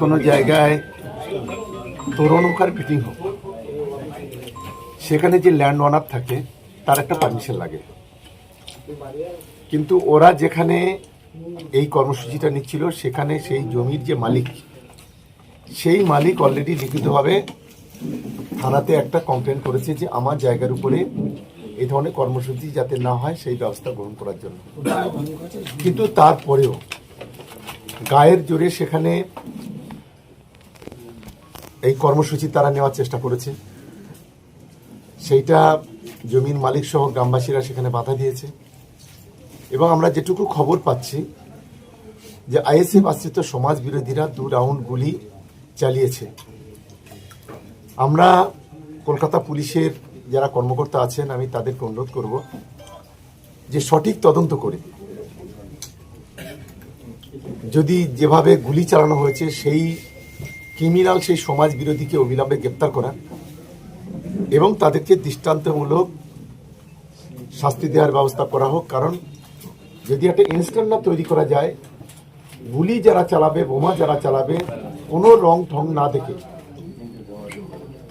কোনো জায়গায় তরুণকার ফিটিং হোক, সেখানে যে ল্যান্ড ওনার থাকে, তার একটা পারমিশন লাগে। কিন্তু ওরা যেখানে এই কর্মসূচিটা নিচ্ছিল, সেখানে সেই জমির যে মালিক, সেই মালিক অলরেডি লিখিতভাবে থানাতে একটা কমপ্লেন করেছে যে আমার জায়গার উপরে এই ধরনের কর্মসূচি যাতে না হয়, সেই ব্যবস্থা গ্রহণ করার জন্য। কিন্তু তারপরেও গায়ের জোরে সেখানে এই কর্মসূচি তারা নেওয়ার চেষ্টা করেছে। সেইটা জমির মালিক সহ গ্রামবাসীরা সেখানে বাধা দিয়েছে। এবং আমরা যেটুকু খবর পাচ্ছি যে আইএসএফ আশ্রিত সমাজ বিরোধীরা দু রাউন্ড গুলি চালিয়েছে। আমরা কলকাতা পুলিশের যারা কর্মকর্তা আছেন, আমি তাদেরকে অনুরোধ করব যে সঠিক তদন্ত করে। যদি যেভাবে গুলি চালানো হয়েছে, সেই ক্রিমিনাল সেই সমাজ বিরোধীকে অবিলম্বে গ্রেপ্তার করা এবং তাদেরকে দৃষ্টান্তমূলক শাস্তি দেওয়ার ব্যবস্থা করা হোক। কারণ যদি একটা ইনস্ট্যান্ট না তৈরি করা যায়, গুলি যারা চালাবে, বোমা যারা চালাবে, কোনো রং ঠং না দেখে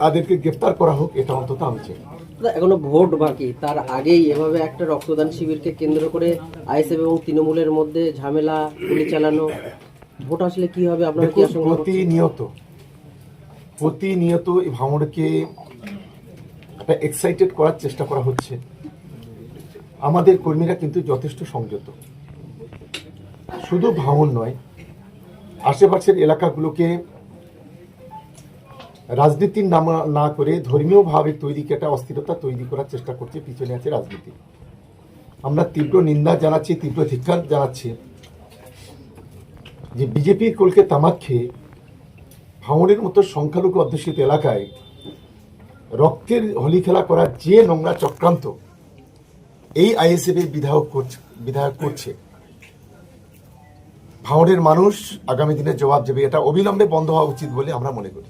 তাদেরকে গ্রেপ্তার করা হোক, এটা অন্তত আমি চাই। এখনও ভোট বাকি। তার আগেই এভাবে একটা রক্তদান শিবিরকে কেন্দ্র করে আইএসএফ এবং তৃণমূলের মধ্যে ঝামেলা, গুলি চালানো ভোট আসলে কি হবে? আপনার কি প্রতিনিয়ত প্রতিনিয়ত এই ভাঙড়কে একটা এক্সাইটেড করার চেষ্টা করা হচ্ছে। আমাদের কর্মীরা কিন্তু যথেষ্ট সংযত। শুধু ভাঙন নয় আশেপাশের এলাকাগুলোকে রাজনীতির নাম না করে ধর্মীয়ভাবে তৈরিকে একটা অস্থিরতা তৈরি করার চেষ্টা করছে পিছনে আছে রাজনীতি। আমরা তীব্র নিন্দা জানাচ্ছি তীব্র ধিক্ষার জানাচ্ছি। যে বিজেপির কলকে তামাক খেয়ে মতো সংখ্যালঘু অধ্যুষিত এলাকায় রক্তের হোলি খেলা করার যে নোংরা চক্রান্ত, এই আইএসএফ এর বিধায়ক বিধায়ক করছে। ভাঙনের মানুষ আগামী দিনে জবাব দেবে, এটা অবিলম্বে বন্ধ হওয়া উচিত বলে আমরা মনে করি।